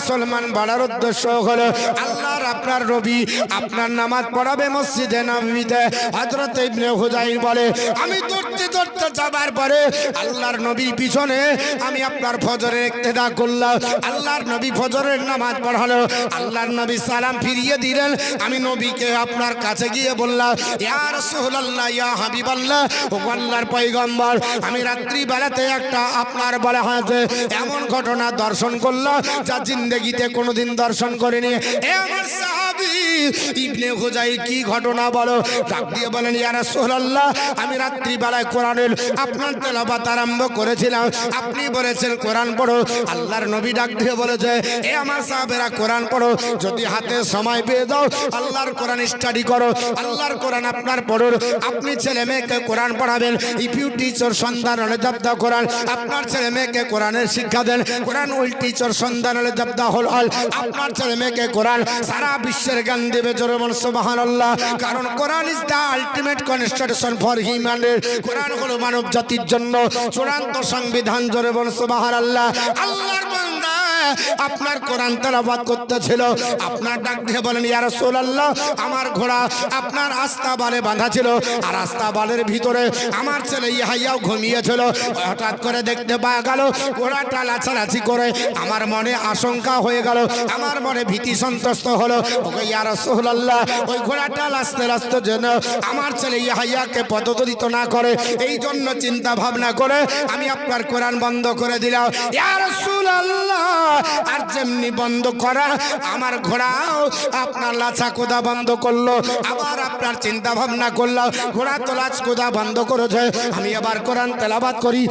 মুসলমান বাড়ার উদ্দেশ্য হলো আল্লাহর আপনার রবি আপনার নামাজ পড়াবে মসজিদে নামিতে হজরত ইবনে হুজাইর বলে, আমি দৌড়তে দৌড়তে যাবার পরে আল্লাহর নবী পিছনে আমি আপনার ফজরের ইক্তেদা করলাম। আল্লাহর নবী ফজরের নামাজ পড়ালো। আল্লাহর নবী সালাম ফিরিয়ে দিলেন। আমি নবীকে আপনার কাছে গিয়ে বললাম, ইয়া রাসূলুল্লাহ, ইয়া হাবিবাল্লাহ, ও আল্লাহর পয়গম্বর, আমি রাত্রিবেলাতে একটা আপনার বলা হয়েছে, এমন ঘটনা দর্শন করলাম যা জিন্দগিতে কোনোদিন দর্শন করিনি। ইবনে হুজাই কি ঘটনা বলো? ডাক দিয়ে বলেন, ইয়া রাসূলুল্লাহ, আমি রাত্রি বেলায় কোরআনের আপনার তেলাওয়াত আরম্ভ করেছিলাম। আপনি বলেছেন, কোরআন পড়ো। আল্লাহর নবী ডাক দিয়ে বলেছে, এ আমার সাহাবেরা, কোরআন পড়ো। যদি হাতে সময় পেয়ে যাও, আল্লাহর কোরআন স্টাডি করো। আল্লাহর কোরআন আপনার পড়ুন। আপনি ছেলে মেয়েকে কোরআন পড়াবেন। ইফ ইউ টিচার সন্ধান হলে জব্দা কোরআন। আপনার ছেলে মেয়েকে কোরআনের শিক্ষা দেন। কোরআন উইল টিচার সন্ধান হলে জব্দা হল হল। আপনার ছেলে মেয়েকে কোরআন সারা বিশ্বের জ্ঞান দেবে জোরে বল সুবহানাল্লাহ। কারণ Quran is the ultimate constitution for human Quran হলো মানব জাতির জন্য চূড়ান্ত সংবিধান জোরে বল সুবহানাল্লাহ। আল্লাহর বান্দা আপনার কোরআন তেলাওয়াত করতেছিল। আপনার ডাক দিয়ে বলেন, ইয়া রাসূলুল্লাহ, আমার ঘোড়া আপনার আস্তা বালে বাঁধা ছিল। আর আস্তা বালের ভিতরে আমার ছেলে ইহাইয়াও ঘুমিয়েছিল। হঠাৎ করে দেখতে পাওয়া গেল ঘোড়াটা লাচালাচি করে আমার মনে আশঙ্কা হয়ে গেল, আমার মনে ভীতি সন্ত্রস্ত হলো। ওকে, ইয়া রাসূলুল্লাহ, ওই ঘোড়াটা লাস্তে লাস্তে যেন আমার ছেলে ইহাইয়াকে পদতলিত না করে, এই জন্য চিন্তা ভাবনা করে আমি আপনার কোরআন বন্ধ করে দিলাম। ইয়া রাসূলুল্লাহ আর যেমনি বন্ধ করা, আমার ঘোড়াও আপনার লাচা কোদা বন্ধ করল, আবার আপনার চিন্তা ভাবনা করল, ঘোড়া তো লাচ কোদা বন্ধ করেছে। আমি আবার কোরআন তেলাবাদ করি।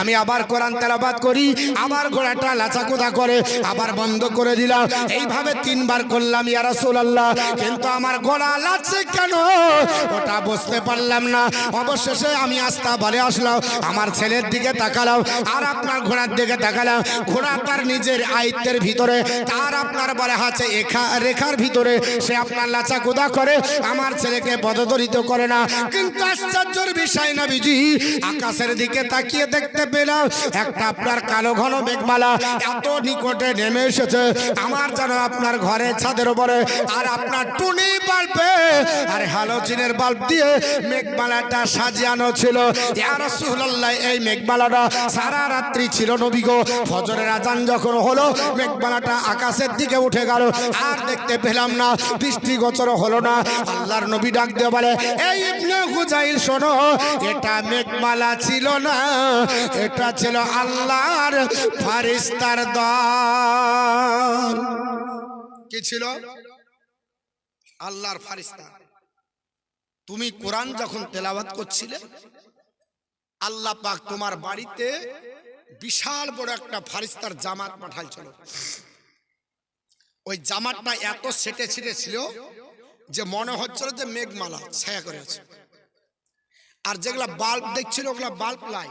আমি আবার কোরআন তেলাবাদ করি আমার ঘোড়াটা লাচা কোদা করে, আবার বন্ধ করে দিলাম। এইভাবে তিনবার করলাম, ইয়া রাসূলুল্লাহ। কিন্তু আমার ঘোড়া লাচে কেন? ওটা বুঝতে পারলাম না। অবশেষে আমি আস্তা বলে আসলাম, আমার ছেলের দিকে তাকালাম। আর আপনার ঘোড়ার দিকে তাকালাম। ঘোড়া তার নিজের আয়ত্তের ভিতরে। তার আপনার বলে আছে, এখা রেখার ভিতরে। সে আপনার লাচা কুদা করে, আমার ছেলেকে পদদরিত করে না। কিন্তু আশ্চর্যের বিষয় না বিজি আকাশের দিকে তাকিয়ে দেখতে পেলাম, একটা আপনার কালো ঘন মেঘমালা এত নিকটে নেমে এসেছে। আমার যেন আপনার ঘরের ছাদের উপরে আর আপনার টুনি বাল্বে আর হ্যালোজিনের বাল্ব দিয়ে মেঘমালাটা সাজিয়ানো ছিল। এই মেঘমালাটা সারা রাত্রি ছিল নবী গো। ফজরের আজান যখন হলো, মেঘমালাটা আকাশের দিকে উঠে গেল। আর দেখতে পেলাম না, বৃষ্টি গোচর হলো না। আল্লাহর নবী ডাক দিয়ে বলে, এই ইবনে হুজাইল শোনো, এটা মেঘমালা ছিল না, এটা ছিল আল্লাহর ফারিস্তার দল। কি ছিল? আল্লাহর ফারিস্তা তুমি কোরআন যখন তেলাওয়াত করছিলে, আল্লাহ পাক তোমার বাড়িতে বিশাল বড় একটা ফারিস্তার জামাত পাঠাইছিল। ওই জামাতটা এত সেটে ছিটে ছিল যে মনে হচ্ছিল যে মেঘমালা ছায়া করে আছে। আর যেগুলা বাল্ব দেখছিল, ওগুলা বাল্ব লাই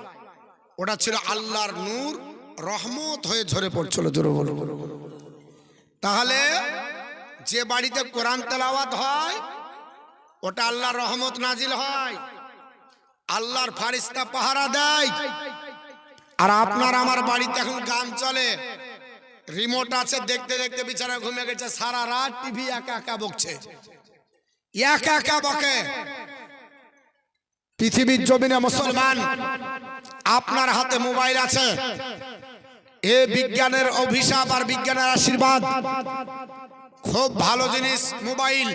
ওটা ছিল আল্লাহর নূর, রহমত হয়ে ঝরে পড়ছিল তাহলে যে বাড়িতে কোরআন তেলাওয়াত হয়, ওটা আল্লাহর রহমত নাজিল হয়। আল্লাহর ফারিস্তা পাহারা দেয়। আর আপনার আমার বাড়িতে এখন গান চলে। রিমোট আছে, দেখতে দেখতে বিছানা ঘুমিয়ে গেছে, সারা রাত টিভি একা একা বকছে। একা একা বকে। পৃথিবীর জমিনে মুসলমান, আপনার হাতে মোবাইল আছে। এ বিজ্ঞানের অভিশাপ আর বিজ্ঞানের আশীর্বাদ। খুব ভালো জিনিস, মোবাইল।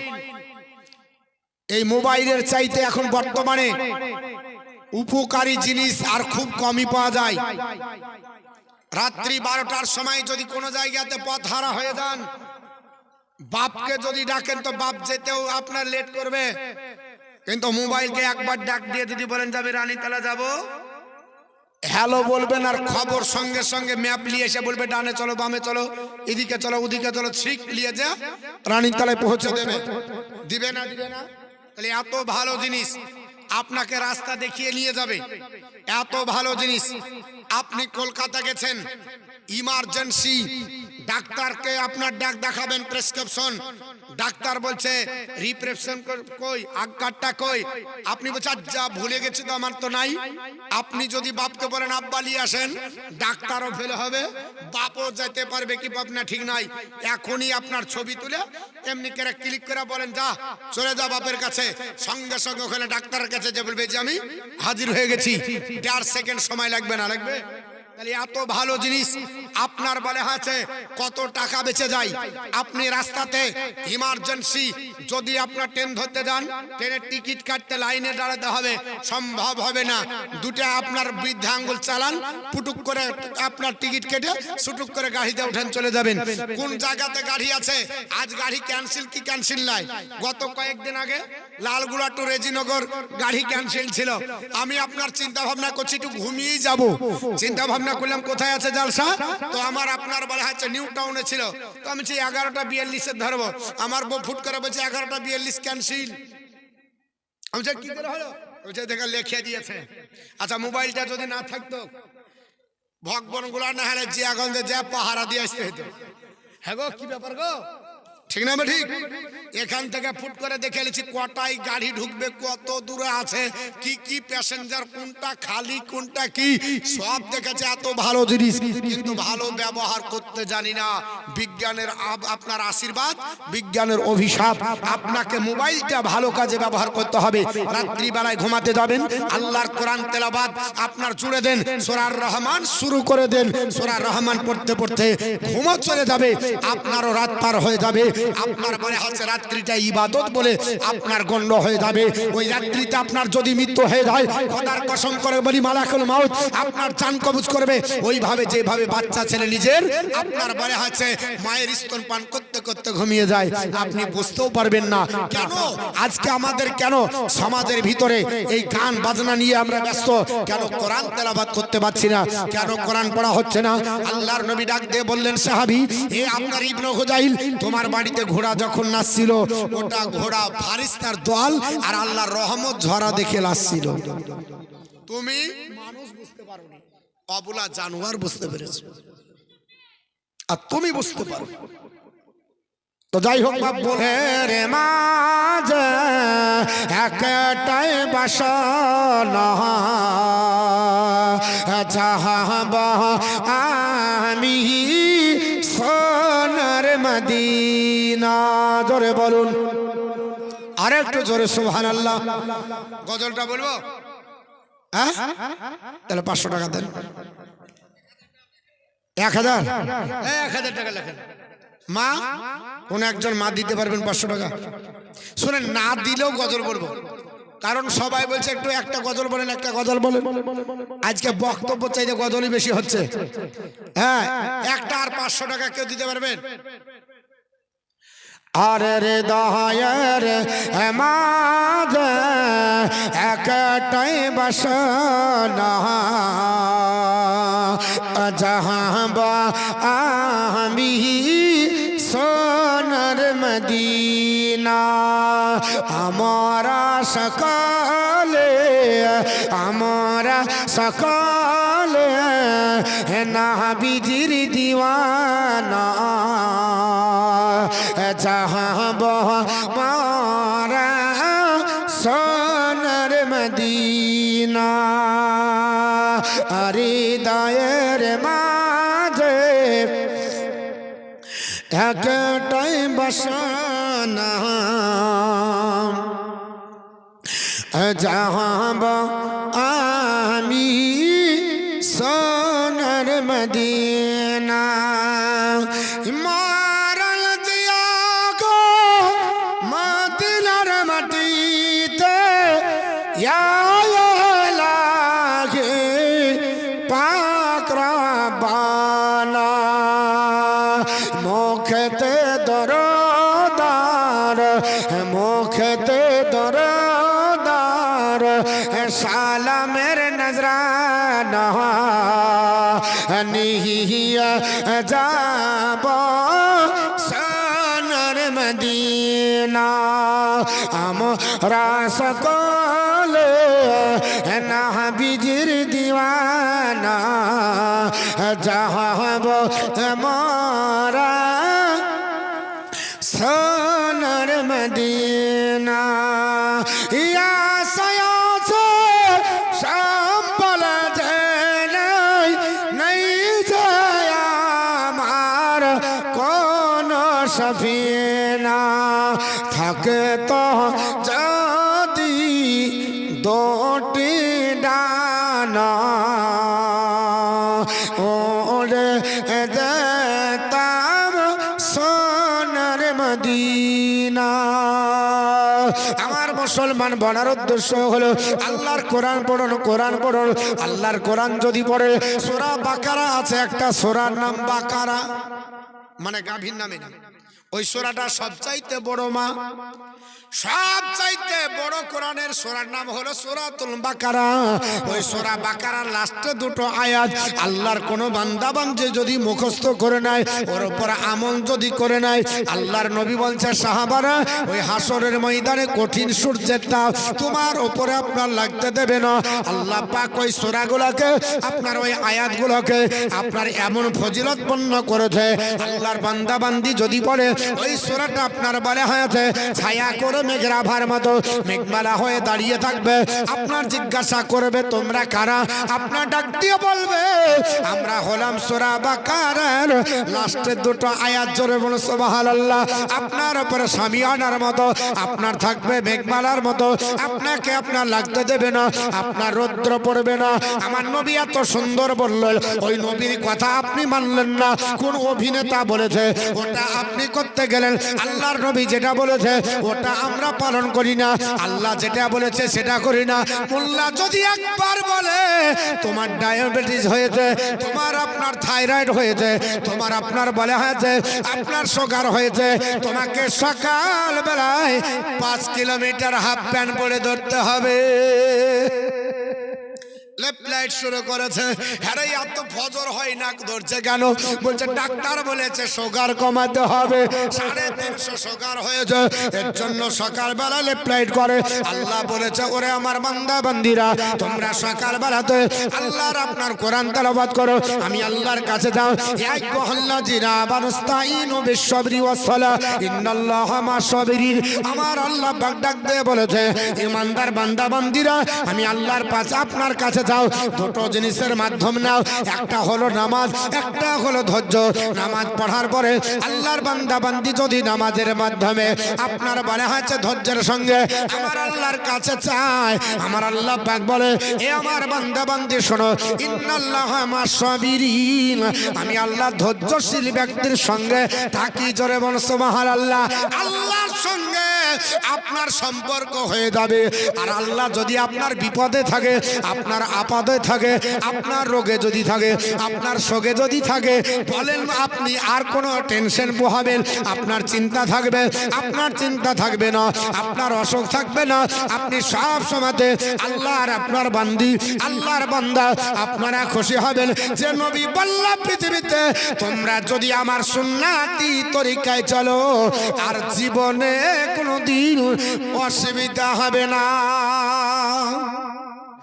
এই মোবাইলের চাইতে এখন বর্তমানে উপকারী জিনিস আর খুব কমই পাওয়া যায়। রাত্রি বারোটার সময় যদি কোনো জায়গাতে পথ হারা হয়ে যান, বাপকে যদি ডাকেন তো বাপ যেতেও আপনার লেট করবে। কিন্তু মোবাইলকে একবার ডাক দিয়ে যদি বলেন, যাবে রানীতলা যাব? হ্যালো বলবেন আর খবর সঙ্গে সঙ্গে ম্যাপ নিয়ে এসে বলবে, ডানে চলো, বামে চলো, এদিকে চলো, ওদিকে চলো ঠিক নিয়ে যা রানীতলায় পৌঁছে দেবে। দিবে না দিবে না? তাহলে এত ভালো জিনিস। আপনাকে রাস্তা দেখিয়ে নিয়ে যাবে। এত ভালো জিনিস। আপনি কলকাতা গেছেন। ইমার্জেন্সি। ডাক্তারকে আপনার ডাক দেখাবেন প্রেসক্রিপশন ডাক্তার বলছে রিপ্রেপশন কই? আগারটা কই? আপনি বলছেন যা ভুলে গেছি তো আমার তো নাই। আপনি যদি বাপকে বলেন, আব্বা, নিয়ে আসেন। ডাক্তারও ফেল হবে। বাপও যেতে পারবে কি বাপ না, ঠিক নাই। এখনই আপনার ছবি তুলে এমনি করে ক্লিক করে বলেন, যা, চলে যা বাপের কাছে। সঙ্গে সঙ্গে ওখানে ডাক্তারের কাছে যে বলবে যে, আমি হাজির হয়ে গেছি। দেড় সেকেন্ড সময় লাগবে না, লাগবে? তাহলে এত ভালো জিনিস। আপনার বলে আছে, কত টাকা বেঁচে যায়? আপনি রাস্তাতে ইমার্জেন্সি যদি আপনার ট্রেন ধরতে যান ট্রেনের টিকিট কাটতে লাইনে দাঁড়াতে হবে। সম্ভব হবে না। দুটা আপনার বৃদ্ধা আঙ্গুল চালান পুটুক করে আপনার টিকিট কেটে সুটুক করে গাড়িতে উঠেন, চলে যাবেন। কোন জায়গাতে গাড়ি আছে? আজ গাড়ি ক্যান্সেল কি ক্যান্সেল নাই? গত কয়েকদিন আগে লালগুড়া টু রেজিনগর গাড়ি ক্যান্সেল ছিল। আমি আপনার চিন্তা ভাবনা করছি, একটু ঘুমিয়েই যাব। চিন্তা ভাবনা করলাম, কোথায় আছে জালসা? তো আমার আপনার বলা হচ্ছে নিউ টাউনে ছিল। তো আমি সেই এগারোটা বিয়াল্লিশে ধরবো। আমার বউ ফুট করে বলছে, এগারোটা বিয়াল্লিশ ক্যান্সিল আমি কি করে হলো? দেখা লেখে দিয়েছে। আচ্ছা মোবাইলটা যদি না থাকতো ভগবনগুলা না হলে জিয়াগঞ্জে যা পাহারা দিয়ে আসতে হতো হ্যাঁ গো, কি ব্যাপার গো? ঠিক না ঠিক? এখান থেকে ফুট করে দেখে নিচ্ছি কটাই গাড়ি ঢুকবে, কত দূরে আছে, কি কি প্যাসেঞ্জার কোনটা খালি, কোনটা কি, সব দেখেছে, এত ভালো জিনিস। কিন্তু ভালো ব্যবহার করতে জানি না। বিজ্ঞানের আপনার আশীর্বাদ, বিজ্ঞানের অভিশাপ। আপনাকে মোবাইলটা ভালো কাজে ব্যবহার করতে হবে। রাত্রিবেলায় ঘুমাতে যাবেন, আল্লাহর কোরআন তেলাবাদ আপনার জুড়ে দেন সোরার রহমান শুরু করে দেন সোরার রহমান পড়তে পড়তে ঘুমো চলে যাবে, আপনারও রাত পার হয়ে যাবে। আপনার মনে হচ্ছে রাত্রিটা ইবাদত বলে আপনার গণ্য হয়ে যাবে। ওই রাত্রিতে আপনার যদি মৃত্যু হয়ে যায়, খোদার কসম করে বলি, মালাকুল মাউত, আপনার চান কবুজ করবে। ওইভাবে যেভাবে বাচ্চা ছেলে নিজের, আপনার মনে হচ্ছে মায়ের স্তন পান করতে করতে ঘুমিয়ে যায়। আপনি বুঝতেও পারবেন না কেন, আজকে আমাদের কেন সমাজের ভিতরে এই গান বাজনা নিয়ে আমরা ব্যস্ত? কেন কোরআন তেলাবাদ করতে পারছি না? কেন কোরআন পড়া হচ্ছে না? আল্লাহর নবী ডাক দিয়ে বললেন, সাহাবি, এ আপনার ইবনে হুজাইল, তোমার বাড়িতে ঘোড়া যখন নাচছিল, ওটা ঘোড়া ফারিস্তার দল আর আল্লাহর রহমত ঝরা দেখে নাচছিল। তুমি মানুষ বুঝতে পারোনি অবলা জানোয়ার বুঝতে পেরেছ। আর তুমি বুঝতে পারো। তো যাই হোক বলে রে মাঝ একটাই বাসনা চাহাব আমি সোনার মদিনা জোরে বলুন। আর একটু জোরে সুহান আল্লাহ গজলটা বলব? হ্যাঁ? তাহলে পাঁচশো টাকা দেন। এক হাজার? এক হাজার টাকা লেখেন। মা কোন একজন মা দিতে পারবেন পাঁচশো টাকা? শুনে না দিলেও গজল বলব। কারণ সবাই বলছে একটু একটা গজল বলেন একটা গজল বলেন। আজকে বক্তব্য চাইতে গজলই বেশি হচ্ছে। হ্যাঁ একটা আর পাঁচশো টাকা কেউ দিতে পারবেন? আরে রে দহায়ের মাঝ একটাই বাসনা। যাহাবা আমি সোনার মদিনা। আমরা সকালে আমরা সকালে না বিজির দিওয়ানা। চাহব মারা সোনার মদিনা। আরে দায়ের মাঝে একটাই বসানা। যাহাব আমি কলে না বিজির দিওয়ানা যাহব মরা সোনার মদিনা বনার উদ্দেশ্য হলো আল্লাহর কোরআন পড়ন, কোরআন পড়ুন। আল্লাহর কোরআন যদি পড়ে, সোরা বাকারা আছে, একটা সোরার নাম বাকারা। মানে গাভীর নামে। না ওই সোরাটা সবচাইতে বড় মা। সবচাইতে বড় কোরআনের সোরার নাম হলো সোরাতুল বাকারা। ওই সোরা বাকারার লাস্টে দুটো আয়াত, আল্লাহর কোন বান্দা বান্দে যদি মুখস্থ করে নেয়, ওর উপর আমল যদি করে নেয়, আল্লাহর নবী বলছে, সাহাবারা, ওই হাসরের ময়দানে কঠিন সূর্যের তাপ তোমার উপরে আপনার লাগতে দেবে না। আল্লাহ পাক ওই সোরাগুলোকে, আপনার ওই আয়াতগুলোকে আপনার এমন ফজিলতপন্ন করেছে। আল্লাহর বান্দা বান্দি যদি পড়ে ওই সোরাটা আপনার বলে হয়েছে ছায়া করে মেঘের আভার মতো মেঘমালা হয়ে দাঁড়িয়ে থাকবে। আপনার জিজ্ঞাসা করবে, তোমরা কারা? আপনার ডাক দিয়ে বলবে, আমরা হলাম সোরা বা কারার লাস্টের দুটো আয়াত জোরে বলো সোবাহাল আল্লাহ আপনার উপরে স্বামী আনার মতো, আপনার থাকবে মেঘমালার মতো। আপনাকে আপনার লাগতে দেবে না, আপনার রৌদ্র পড়বে না। আমার নবী এত সুন্দর বললেন, ওই নবীর কথা আপনি মানলেন না। কোন অভিনেতা বলেছে, ওটা আপনি করতে গেলেন। আল্লাহর নবী যেটা বলেছে, ওটা আমরা পালন করি না। আল্লাহ যেটা বলেছে সেটা করি না। মোল্লা যদি একবার বলে তোমার ডায়াবেটিস হয়েছে তোমার আপনার থাইরয়েড হয়েছে তোমার আপনার বলে হয়েছে আপনার সুগার হয়েছে তোমাকে সকাল বেলায় পাঁচ কিলোমিটার হাফ প্যান্ট পরে ধরতে হবে। লেফট শুরু করেছে। হ্যাঁ এত ফজর হয় না ধরছে কেন? বলছে, ডাক্তার বলেছে সুগার কমাতে হবে। সাড়ে তিনশো সুগার হয়েছে। এর জন্য সকালবেলা লেফট করে। আল্লাহ বলেছে, ওরে আমার বান্দা বান্দিরা তোমরা সকালবেলাতে আল্লাহর আপনার কোরআন তেলাবাদ করো। আমি আল্লাহর কাছে যাও। এক মহল্লা জিরা বানস্তাইন আমার আল্লাহ বাগ ডাক দিয়ে বলেছে আমি আল্লাহর পাশে আপনার কাছে যাও, দুটো জিনিসের মাধ্যম নাও। একটা হলো নামাজ, একটা হলো ধৈর্য। নামাজ পড়ার পরে আল্লাহর বান্দা বান্দি যদি নামাজের মাধ্যমে আপনার বলে হয়েছে ধৈর্যের সঙ্গে, আমার আল্লাহর কাছে চায়। আমার আল্লাহ পাক বলে, এ আমার বান্দা বান্দি শোনো, ইন্নাল্লাহ আমার সাবিরিন আমি আল্লাহ ধৈর্যশীল ব্যক্তির সঙ্গে থাকি জোরে বলছো মহান আল্লাহ আল্লাহর সঙ্গে আপনার সম্পর্ক হয়ে যাবে। আর আল্লাহ যদি আপনার বিপদে থাকে, আপনার আপাদে থাকে, আপনার রোগে যদি থাকে, আপনার শোকে যদি থাকে, বলেন আপনি আর কোনো টেনশন পোহাবেন, আপনার চিন্তা থাকবে, আপনার চিন্তা থাকবে না, আপনার অসুখ থাকবে না, আপনি সব সময়তে আল্লাহর আপনার বান্দি, আল্লাহর বান্দা, আপনারা খুশি হবেন। যে নবী বল্লা, পৃথিবীতে তোমরা যদি আমার সুন্নাতি তরিকায় চলো, আর জীবনে কোনো দিন অসুবিধা হবে না।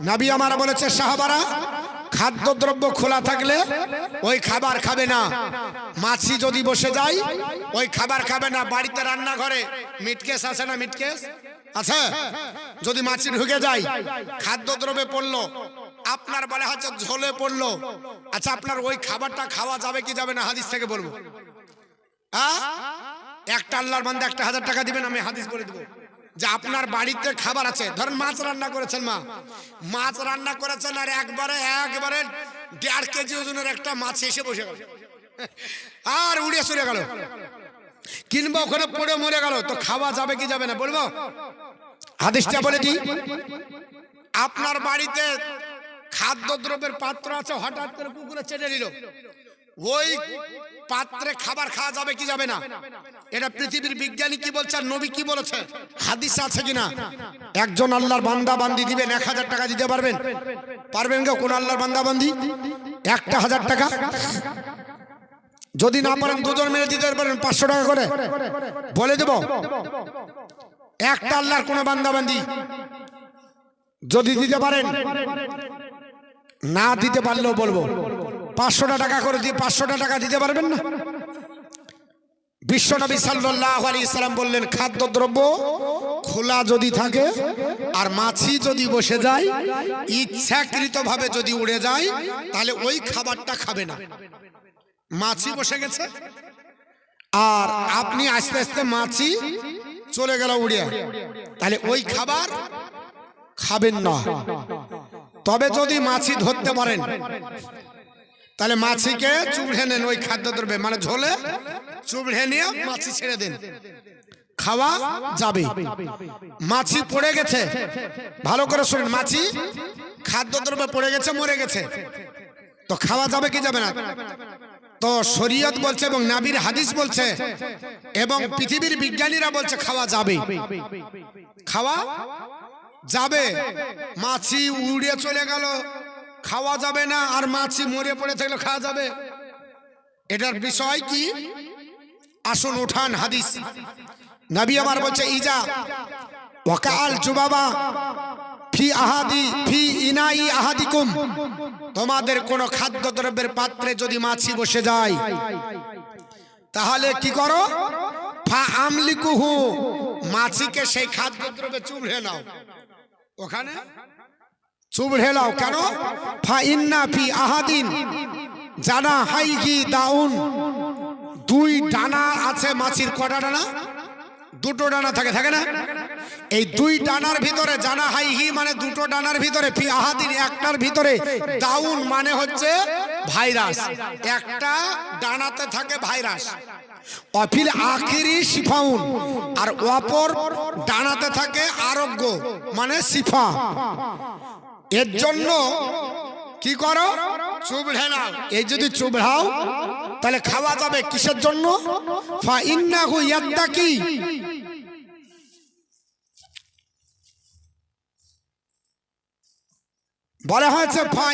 নাবি আমার বলেছে, সাহাবারা, খাদ্যদ্রব্য খোলা থাকলে ওই খাবার খাবে না। মাছি যদি বসে যায়, ওই খাবার খাবে না। বাড়িতে রান্না ঘরে মিটকেস আছে না মিটকেস? আছে? যদি মাছি ঢুকে যায়, খাদ্যদ্রব্যে পড়ল, আপনার বলে হচ্ছে ঝোলে পড়ল। আচ্ছা আপনার ওই খাবারটা খাওয়া যাবে কি যাবে না, হাদিস থেকে বলব। হ্যাঁ? একটা আল্লাহর বান্দা একটা হাজার টাকা দিবেন, আমি হাদিস করে দেবো। যে আপনার বাড়িতে খাবার আছে। ধরেন মাছ রান্না করেছেন মা। মাছ রান্না করেছেন আর একবারে একবারে দেড় কেজি ওজনের একটা মাছ এসে বসে গেল। আর উড়ে চলে গেল। কিংবা ওখানে পড়ে মরে গেল। তো খাওয়া যাবে কি যাবে না বলব? হাদিসটা বলে দিই। আপনার বাড়িতে খাদ্যদ্রব্যের পাত্র আছে, হঠাৎ করে কুকুরে চেটে নিল ওই পাত্রে খাবার খাওয়া যাবে কি যাবে না? এটা পৃথিবীর বিজ্ঞানী কি বলছে আর নবী কি বলেছে? হাদিস আছে কিনা? একজন আল্লাহর বান্দা বান্দি দিবেন, এক হাজার টাকা দিতে পারবেন? পারবেন কেউ? কোন আল্লাহর বান্দা বান্দি? একটা হাজার টাকা? যদি না পারেন দুজন মিলে দিতে পারেন, পাঁচশো টাকা করে। বলে দেব, একটা আল্লাহর কোন বান্দা বান্দি যদি দিতে পারেন, না দিতে পারলেও বলব। পাঁচশোটা টাকা করে দিয়ে পাঁচশোটা টাকা দিতে পারবেন না? বিশ্বনবী সাল্লাহ আলী ইসলাম বললেন, খাদ্যদ্রব্য খোলা যদি থাকে আর মাছি যদি বসে যায়, ইচ্ছাকৃতভাবে যদি উড়ে যায়, তাহলে ওই খাবারটা খাবে না। মাছি বসে গেছে। আর আপনি আস্তে আস্তে মাছি চলে গেল উড়িয়ে। তাহলে ওই খাবার খাবেন না। তবে যদি মাছি ধরতে পারেন তাহলে মাছিকে চুবড়ে নেন ওই খাদ্যদ্রব্যে মানে ঝোলে চুবড়ে নিয়ে মাছি ছেড়ে দেন। খাওয়া যাবে। মাছি পড়ে গেছে। ভালো করে শুনেন মাছি খাদ্য খাদ্যদ্রব্যে পড়ে গেছে মরে গেছে। তো খাওয়া যাবে কি যাবে না? তো শরীয়ত বলছে এবং নাবির হাদিস বলছে এবং পৃথিবীর বিজ্ঞানীরা বলছে খাওয়া যাবে। খাওয়া যাবে। মাছি উড়ে চলে গেল। খাওয়া যাবে না আর মাছি মরে পড়ে থাকলে খাওয়া যাবে? এটার বিষয় কি? আসুন, উঠান হাদিস। নবী আমার বলছে, ইজা ওয়াকাল জুবাবা ফি আহাদি, ফি ইনাই আহাদিকুম। তোমাদের কোন খাদ্যদ্রব্যের পাত্রে যদি মাছি বসে যায়, তাহলে কি করো? ফা আমলিকুহু, মাছিকে সেই খাদ্যদ্রব্যে চুবড়ে নাও। ওখানে চুবড়ে নাও কেন? ফা ইন্না ফি আহাদিন। জানা হাইগি দাউন। দুই ডানা আছে মাছির, কটা ডানা? দুটো ডানা থাকে থাকে না? এই দুই ডানার ভিতরে জানা হাইহি মানে দুটো ডানার ভিতরে ফি আহাদিন, একটার ভিতরে দাউন মানে হচ্ছে ভাইরাস। একটা ডানাতে থাকে ভাইরাস। অফিল আখিরি সিফাউন আর অপর ডানাতে থাকে আরোগ্য মানে সিফা এর জন্য কি করো? চুবড়ে এই যদি চুবড়াও তাহলে খাওয়া যাবে কিসের জন্য? বলা হয়েছে, ফা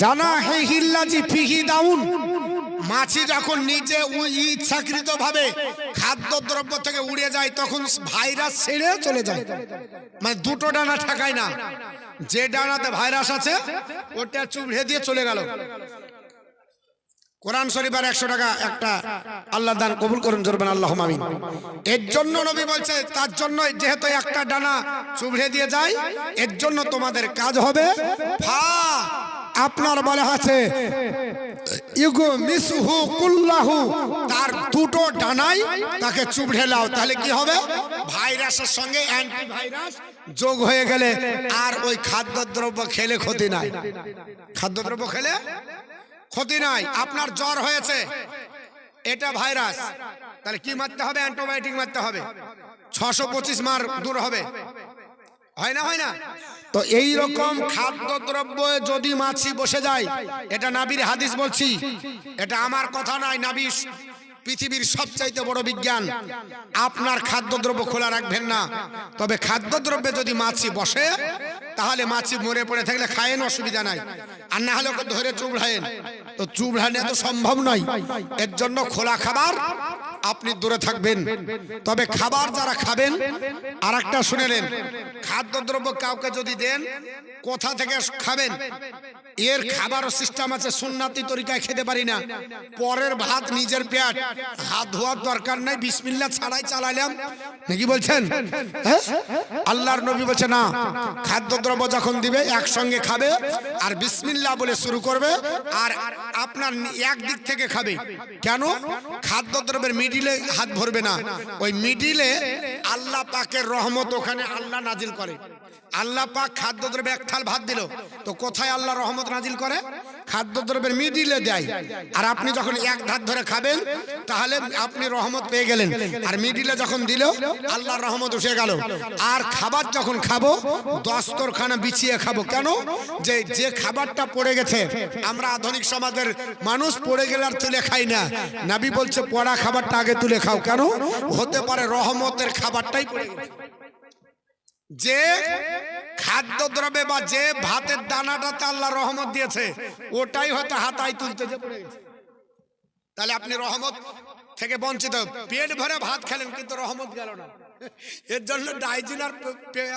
জানা হে হিল্লাজি ফিহি দাউন। মাছি যখন নিজে ইচ্ছাকৃত ভাবে খাদ্যদ্রব্য থেকে উড়ে যায়, তখন ভাইরাস ছেড়ে চলে যায়। মানে দুটো ডানা ঠাকায় না। যে ডানাতে ভাইরাস আছে, ওটা চুবড়ে দিয়ে চলে গেল। কোরআন শরীফ আর একশো টাকা একটা আল্লাহ দান কবুল করুন জোরবেন আল্লাহ আমিন। এর জন্য নবী বলছে, তার জন্য যেহেতু একটা ডানা চুবড়ে দিয়ে যায়, এর জন্য তোমাদের কাজ হবে, ফা আপনার বলা আছে, ইগো মিসহু কুল্লাহু। তার দুটো ডানাই তাকে চুবড়ে লাও। তাহলে কি হবে? ভাইরাসের সঙ্গে অ্যান্টিভাইরাস যোগ হয়ে গেলে আর ওই খাদ্যদ্রব্য খেলে ক্ষতি নাই। খাদ্যদ্রব্য খেলে ক্ষতি নাই। আপনার জ্বর হয়েছে। এটা ভাইরাস। তাহলে কি মারতে হবে? অ্যান্টিবায়োটিক মারতে হবে। ছশো পঁচিশ মার দূর হবে। হয় না হয় না? তো এই রকম খাদ্যদ্রব্য যদি মাছি বসে যায়, এটা নাবির হাদিস বলছি। এটা আমার কথা নয়, নাবি পৃথিবীর সবচাইতে বড় বিজ্ঞান। আপনার খাদ্যদ্রব্য খোলা রাখবেন না। তবে খাদ্যদ্রব্যে যদি মাছি বসে, তাহলে মাছি মরে পড়ে থাকলে খায়েন, অসুবিধা নাই। আর না হলে ধরে চুবড়ায়েন। তো চুবড়ানো তো সম্ভব নয়। এর জন্য খোলা খাবার আপনি দূরে থাকবেন। তবে খাবার যারা খাবেন আর একটা শুনে নেন। খাদ্যদ্রব্য কাউকে যদি দেন, কোথা থেকে খাবেন? এর খাবার সিস্টেম আছে, সুন্নাতি তরিকায় খেতে পারি না। পরের ভাত, নিজের পেট। হাত ধোয়ার দরকার নাই বিসমিল্লা ছাড়াই চালাইলাম। নাকি বলছেন? হ্যাঁ? আল্লাহর নবী বলছে, না, খাদ্যদ্রব্য যখন দিবে, একসঙ্গে খাবে আর বিসমিল্লা বলে শুরু করবে আর আপনার একদিক থেকে খাবে। কেন? খাদ্যদ্রব্যের মিডিলে হাত ভরবে না। ওই মিডিলে আল্লাহ পাকের রহমত ওখানে আল্লাহ নাজিল করে। আল্লাহ পাক খাদ্যদ্রব্যে এক থাল ভাত দিল। তো কোথায় আল্লাহ রহমত নাজিল করে, খাদ্যদ্রব্যের মিডিলে দেয়। আর আপনি যখন এক ধার ধরে খাবেন, তাহলে আপনি রহমত পেয়ে গেলেন। আর মিডিলে যখন দিল, আল্লাহর রহমত উঠে গেল। আর খাবার যখন খাব, দস্তরখানা বিছিয়ে খাব। কেন? যে যে খাবারটা পড়ে গেছে, আমরা আধুনিক সমাজের মানুষ, পড়ে গেলে আর তুলে খাই না। নাবি বলছে, পড়া খাবারটা আগে তুলে খাও। কেন? হতে পারে রহমতের খাবারটাই পড়ে গেছে। যে খাদ্য দ্রব্যে বা যে ভাতের দানাটাতে আল্লাহ রহমত দিয়েছে ওটাই হয়তো হাতায় তুলতে যে পড়ে গেছে। তাহলে আপনি রহমত থেকে বঞ্চিত। পেট ভরে ভাত খেলেন কিন্তু রহমত গেল না। এর জন্য ডাইজিন আর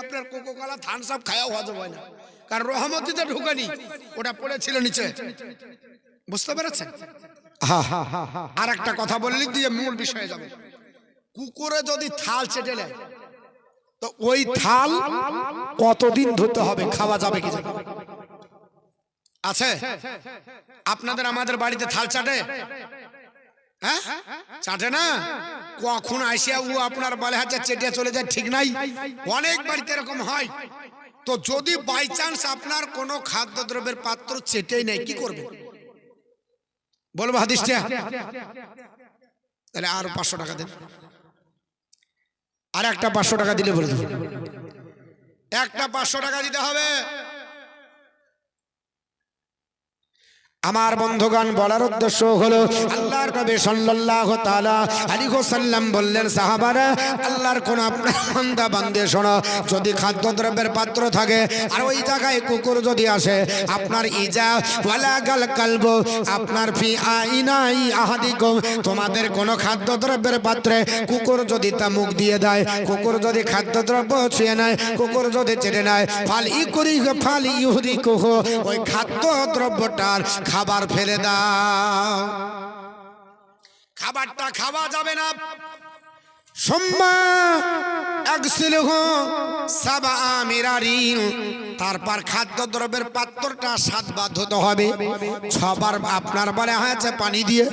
আপনার কোকো কলা থান সব খাওয়া হজম হয় না। কারণ রহমতিতে ঢুকেনি ওটা পড়েছিল নিচে। বুঝতে পেরেছেন? আর একটা কথা বললি দিয়ে মূল বিষয়ে যাবে। কুকুরে যদি থাল চেটে নেয় তো ওই থাল কতদিন ধুতে হবে? খাওয়া যাবে কি? আছে? আপনাদের আমাদের বাড়িতে থাল চাটে? হ্যাঁ? চাটে না? কখন আসিয়া ও আপনার বলে হাতে চেটে চলে যায়, ঠিক নাই? অনেক বাড়িতে এরকম হয়। তো যদি বাই চান্স আপনার কোনো খাদ্যদ্রব্যের পাত্র চেটেই নেই কি করবে? বলব হাদিসটা? তাহলে আরও পাঁচশো টাকা দেন। আর একটা পাঁচশো টাকা দিলে বলে দেবো। একটা পাঁচশো টাকা দিতে হবে। আমার বন্ধুগণ, বলার উদ্দেশ্য হলো, আল্লাহর নবী সাল্লাল্লাহু তাআলা আলাইহি ওয়াসাল্লাম বললেন, সাহাবারা, আল্লাহর কোন আপনার বান্দা, বান্দে, শোনো, যদি খাদ্যদ্রব্যের পাত্র থাকে, আর ওই জায়গায় কুকুর যদি আসে, আপনার ইজা ওয়ালা গাল কালব, আপনার ফি আইনাই আহাদিকুম, তোমাদের কোন খাদ্যদ্রব্যের পাত্রে কুকুর যদি তা মুখ দিয়ে দেয়, কুকুর যদি খাদ্যদ্রব্য ছুঁয়ে নেয়, কুকুর যদি চেটে নেয়, ফাল করি ফাল ইহুদি কুহ ওই খাদ্যদ্রব্যটার খাবার ফেলে দাও। খাবারটা খাওয়া যাবে না। সোম্মা একসিলহ সাবা মিরারিন তারপর খাদ্যদ্রব্যের পাত্রটা সাতবার ধুতে হবে। ছবার আপনার বলে হয়েছে পানি দিয়ে,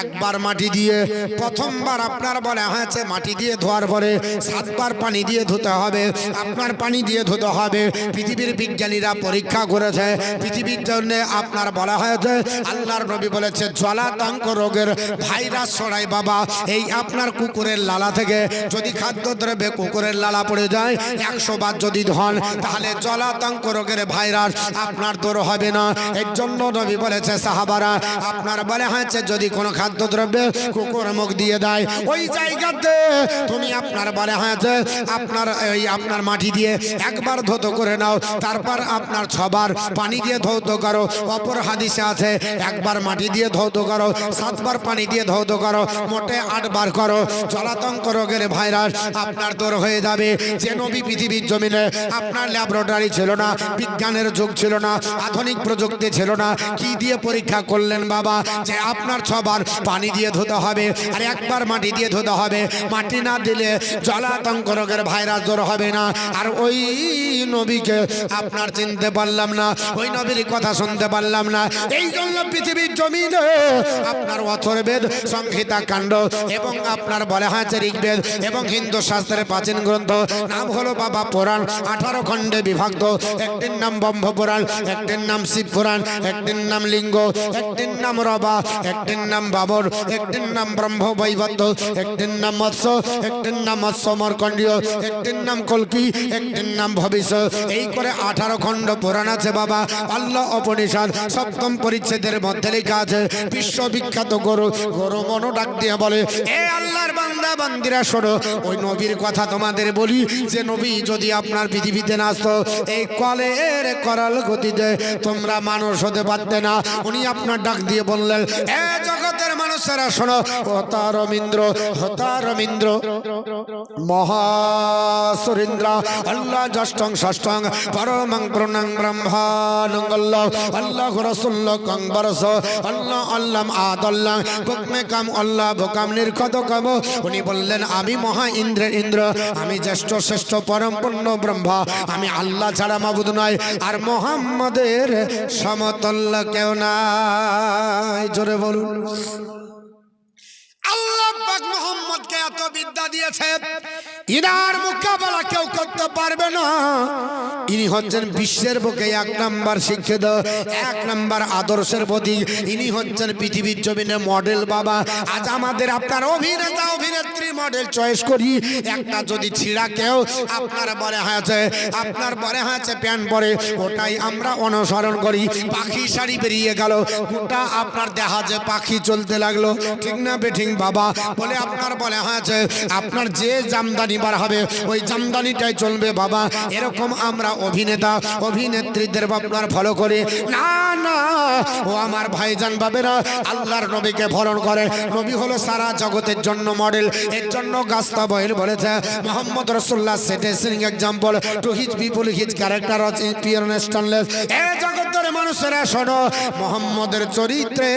একবার মাটি দিয়ে, প্রথমবার আপনার বলে হয়েছে মাটি দিয়ে ধোয়ার পরে সাতবার পানি দিয়ে ধুতে হবে, আপনার পানি দিয়ে ধুতে হবে। পৃথিবীর বিজ্ঞানীরা পরীক্ষা করেছে, পৃথিবীর জন্য আপনার বলা হয়েছে, আল্লাহর নবী বলেছে জলাতঙ্ক রোগের ভাইরাস ছড়াই বাবা, এই আপনার কুকুরের লালা থেকে যদি খাদ্যদ্রব্যে কুকুরের লালা পড়ে যায়, একশো বার যদি ধন, তাহলে জলাতঙ্ক রোগের ভাইরাস আপনার দূর হবে না। এর জন্য নবী বলেছে, সাহাবারা, আপনার বলে হয়েছে, যদি কোনো খাদ্যদ্রব্যে কুকুর মুখ দিয়ে দেয়, ওই জায়গাতে তুমি আপনার বলে হয়েছে, আপনার এই আপনার মাটি দিয়ে একবার ধৌত করে নাও, তারপর আপনার ছবার পানি দিয়ে ধৌত করো, অপর হাদিসে আছে, একবার মাটি দিয়ে ধৌত করো, সাতবার পানি দিয়ে ধৌত করো, মোটে আটবার করো, জলাতঙ্ক রোগের ভাইরাস আপনার দূর হয়ে যাবে। যে নবী পৃথিবীর জমিনে আপনার ল্যাবরেটরি ছিল না, বিজ্ঞানের যুগ ছিল না, আধুনিক প্রযুক্তি ছিল না। কি দিয়ে পরীক্ষা করলেন বাবা? যে আপনার ছবার পানি দিয়ে ধুতে হবে আর একবার মাটি দিয়ে ধুতে হবে। মাটি না দিলে জলাতঙ্ক রোগের ভাইরাস দূর হবে না। আর ওই নবীকে আপনার চিনতে পারলাম না, ওই নবীর কথা শুনতে পারলাম না। এই জন্য পৃথিবীর জমিনে আপনার অথর্বেদ, সংহিতা কাণ্ড এবং আপনার বলে হয়েছে ঋগ্বেদ এবং হিন্দু শাস্ত্রের প্রাচীন গ্রন্থ, নাম হলো বাবা পুরাণ, আঠারো খণ্ডে বিভক্ত। একটির নাম ব্রহ্ম পুরাণ একটির নাম শিব পুরাণ একটির নাম লিঙ্গ একটির নাম রবা একটির নাম বাবর একটির নাম ব্রহ্ম বৈবদ্ধ একটির নাম মৎস্য একটির নাম মৎস্য মর্কণ্ডীয় একটির নাম কলকি একটির নাম ভবিষ্য এই করে আঠারো খণ্ড পুরাণ আছে বাবা আল্লাহ উপনিষদ সপ্তম পরিচ্ছেদের মধ্যে লেখা আছে বিশ্ববিখ্যাত গরু গরু মনো ডাক দিয়ে বলে এ আল্লাহর বান্দা বান্দিরা শোনো ওই নবীর কথা তোমাদের বলি যে নবী যদি আপনার পৃথিবীতে না আসতো এই কলের করাল গতিতে তোমরা মানুষ হতে পারতে না। উনি আপনার ডাক দিয়ে বললেন, এ জগতের মানুষেরা শোনো হতা রবীন্দ্র হতা রবীন্দ্র মহাসুরেন্দ্র, আল্লাহ জষ্টং ষষ্ঠং, পরমং প্রণং ব্রহ্মানঙ্গল্ল আল্লাহ রসুল্ল কং বরস, আল্লাহ আল্লাম আদল্লাহ বুকমে কাম আল্লাহ ভোকাম নির্খত কাম উনি বললেন, আমি মহা ইন্দ্রের ইন্দ্র, আমি জ্যেষ্ঠ, শ্রেষ্ঠ, পরম, পূর্ণ ব্রহ্মা, আমি আল্লাহ ছাড়া মাবুদ নয় আর মোহাম্মদের সমতল্য কেউ নাই। জোরে বলুন। আল্লাহ মডেল বাবা। আজ আমাদের আপনার অভিনেতা, অভিনেত্রী মডেল চয়েস করি। একটা যদি ছিঁড়া কেউ আপনার বলে হয়েছে আপনার বলে হয়েছে প্যান্ট পরে, ওটাই আমরা অনুসরণ করি। পাখি শাড়ি বেরিয়ে গেল, গোটা আপনার দেখা যে পাখি চলতে লাগল। ঠিক না বেঠিং বাবা? বলে আপনার বলে হয়েছে, আপনার যে জামদানি বার হবে, ওই জামদানিটাই চলবে বাবা। এরকম আমরা অভিনেতা, অভিনেত্রীদের আপনার ফলো করে। না না, ও আমার ভাইজান বাবেরা আল্লাহর নবীকে ফলন করে। নবী হলো সারা জগতের জন্য মডেল এর জন্য গাস্তা বহিল বলেছে। Muhammad Rasulullah set a shining example to his people his character of পিওরনেস্টনলেস এ জগতের মানুষেরা শোনো, মোহাম্মদের চরিত্রে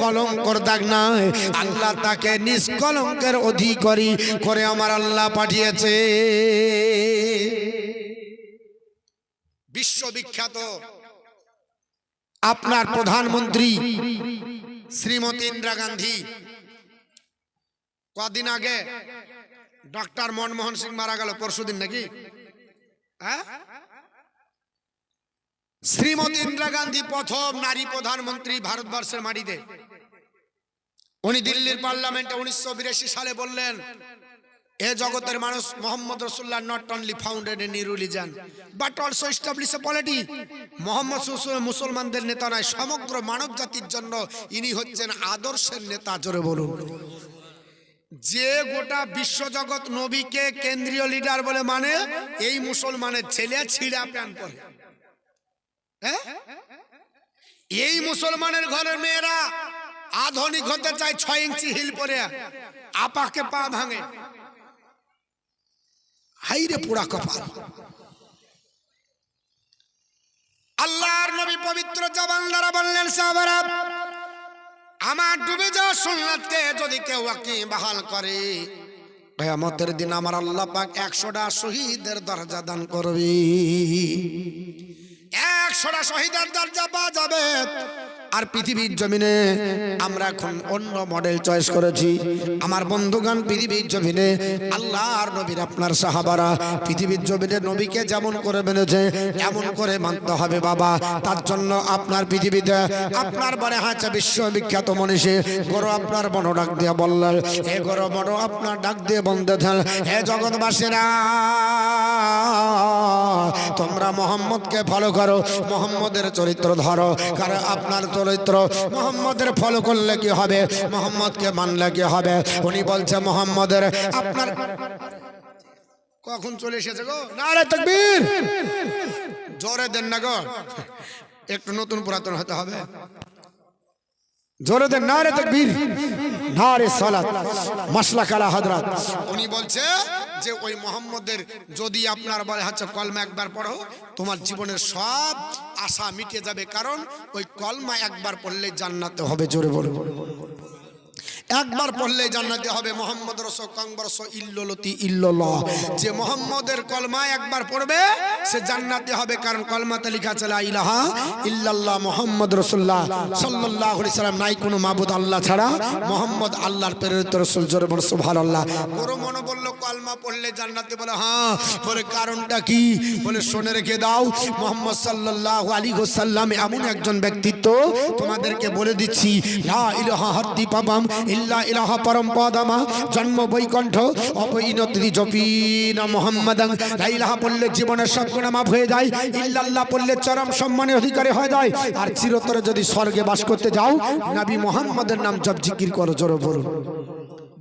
কলঙ্কর দাগ নাই। আল্লাহ তাকে নিষ্কলঙ্কের অধিকারী করে আমার আল্লাহ পাঠিয়েছে। বিশ্ববিখ্যাত আপনার প্রধানমন্ত্রী শ্রীমতী ইন্দিরা গান্ধী। কদিন আগে ডক্টর মনমোহন সিং মারা গেল পরশুদিন নাকি? হ্যাঁ? শ্রীমতী ইন্দিরা গান্ধী প্রথম নারী প্রধানমন্ত্রী ভারতবর্ষের মাটিতে। উনি দিল্লির পার্লামেন্টে উনিশশো বিরাশি সালে বললেন, এ জগতের মানুষ Muhammad Rasulullah not only founded a new religion, but also establish a polity. Muhammad মুসলমানদের নেতা নয় সমগ্র মানব জাতির জন্য ইনি হচ্ছেন আদর্শের নেতা, জোরে বলুন। যে গোটা বিশ্বজগৎ নবীকে কেন্দ্রীয় লিডার বলে মানে এই মুসলমানের ছেলে ছিঁড়া প্যান হ্যাঁ? এই মুসলমানের ঘরের মেয়েরা আধুনিক হতে চায় ছয় ইঞ্চি হিল পরে। আপাকে পা ভাঙে। হাইরে পুরা কপাল। আল্লাহর নবী পবিত্র জবান দ্বারা বললেন, সাহাবারা, আমার ডুবে যাওয়া সুন্নাতকে যদি কেউ আকি বাহাল করে, কেয়ামতের দিন আমার আল্লাহ পাক একশোটা শহীদের দরজা দান করবে। একশোটা শহীদের দরজা পাওয়া যাবে। আর পৃথিবীর জমিনে আমরা এখন অন্য মডেল চয়েস করেছি। আমার বন্ধুগান পৃথিবীর জমিনে আল্লাহ আর নবীর আপনার সাহাবারা পৃথিবীর জমিনে নবীকে যেমন করে মেনেছে, এমন করে মানতে হবে বাবা। তার জন্য আপনার পৃথিবীতে আপনার বলে হাঁচা বিশ্ববিখ্যাত মনীষী। গরু আপনার মনো ডাক দিয়ে বললেন, হে গরু মনো আপনার ডাক দিয়ে বন্ধেছেন হে জগৎবাসীরা, তোমরা মোহাম্মদকে ফলো করো, মোহাম্মদের চরিত্র ধরো, কারণ আপনার চরিত্র মোহাম্মদের ফলো করলে কি হবে? মোহাম্মদকে মানলে কি হবে? উনি বলছে, মোহাম্মদের, আপনার কখন চলে এসেছে গো? না রে তকবীর! জোরে দেন না গো। একটু নতুন পুরাতন হতে হবে। জোরে দেন না রে তকবীর। নারে সালাত। মাসলা কালা হযরত। উনি বলছে যে ওই মোহাম্মদের যদি আপনার বলে হচ্ছে কলমা একবার পড়ো তোমার জীবনের সব আশা মিটে যাবে। কারণ ওই কলমা একবার পড়লে জান্নাতে হবে জোরে বলো একবার পড়লে জান্নাতে হবে। মোহাম্মদ রস কংবরস ইল্লতি ইল্লাল্লাহ। যে মোহাম্মদের কলমা একবার পড়বে, সে জান্নাতে হবে, কারণ কলমাতে লেখা আছে, লা ইলাহা ইল্লাল্লাহ মোহাম্মদ রসুল্লাহ সাল্লাল্লাহু আলাইহি সাল্লাম। নাই কোনো মাবুদ আল্লাহ ছাড়া, মোহাম্মদ আল্লাহর প্রেরিত রসুল, জোরে বল সুবহানাল্লাহ। বড় মনে বলল কলমা পড়লে জান্নাতে বলে হ্যাঁ। বলে, কারণটা কি? বলে, শুনে রেখে দাও। মোহাম্মদ সাল্লাল্লাহু আলাইহি ওয়াসাল্লাম এমন একজন ব্যক্তিত্ব তোমাদেরকে বলে দিচ্ছি, লা ইলাহা হাত্তি পাবাম ইল্লা ইলাহা পরম পদামা, জন্ম বৈকণ্ঠ অপইনতি জপিনা মোহাম্মদাং। লা ইলাহা পড়লে জীবনের সব গুনাহ মাফ হয়ে যায়, ইল্লাল্লাহ পড়লে চরম সম্মানের অধিকারী হয়ে যায়। আর চিরতরে যদি স্বর্গে বাস করতে যাও, নাবি মোহাম্মদের নাম জপ জিকির করো, জোরে বলুন।